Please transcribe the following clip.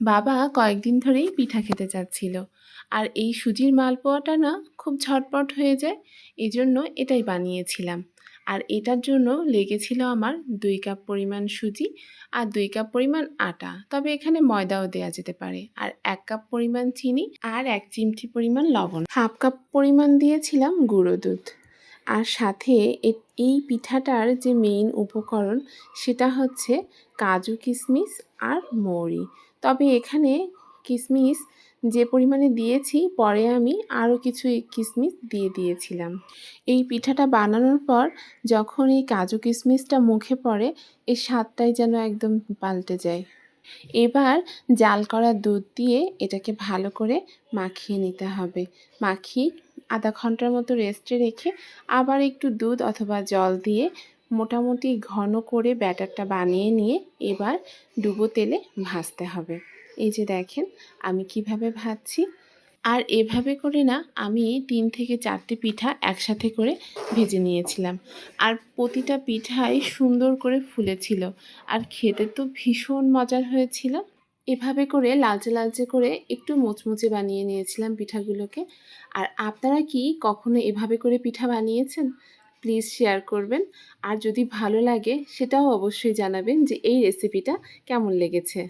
বাবা কয়েকদিন ধরেই পিঠা খেতে চাচ্ছিল। আর এই সুজির মালপোয়াটা না খুব ঝটপট হয়ে যায় এই জন্য এটাই বানিয়েছিলাম। আর এটার জন্য লেগেছিল আমার দুই কাপ পরিমাণ সুজি আর দুই কাপ পরিমাণ আটা। তবে এখানে ময়দাও দেওয়া যেতে পারে। আর এক কাপ পরিমাণ চিনি আর এক চিমটি পরিমাণ লবণ। হাফ কাপ পরিমাণ দিয়েছিলাম গুঁড়ো দুধ। আর সাথে এই পিঠাটার যে মেইন উপকরণ সেটা হচ্ছে কাজু কিশমিশ আর মৌরি। তবে এখানে কিশমিশ যে পরিমাণে দিয়েছি, পরে আমি আরও কিছু কিশমিশ দিয়ে দিয়েছিলাম। এই পিঠাটা বানানোর পর যখন এই কাজু কিশমিশটা মুখে পড়ে, এর স্বাদটাই যেন একদম পাল্টে যায়। এবার জাল করা দুধ দিয়ে এটাকে ভালো করে মাখিয়ে নিতে হবে। মাখিয়ে আধা ঘণ্টার মতো রেস্টে রেখে আবার একটু দুধ অথবা জল দিয়ে মোটামুটি ঘন করে ব্যাটারটা বানিয়ে নিয়ে এবার ডুবো তেলে ভাজতে হবে। এই যে দেখেন, আমি কীভাবে ভাজছি। আর এভাবে করে না, আমি তিন থেকে চারটে পিঠা একসাথে করে ভেজে নিয়েছিলাম। আর প্রতিটা পিঠাই সুন্দর করে ফুলেছিল। আর খেতে তো ভীষণ মজার হয়েছিল। এভাবে করে লালচে লালচে করে একটু মোচমুচে বানিয়ে নিয়েছিলাম পিঠাগুলোকে। আর আপনারা কি কখনো এভাবে করে পিঠা বানিয়েছেন? প্লিজ শেয়ার করবেন। আর যদি ভালো লাগে, সেটাও অবশ্যই জানাবেন যে এই রেসিপিটা কেমন লেগেছে।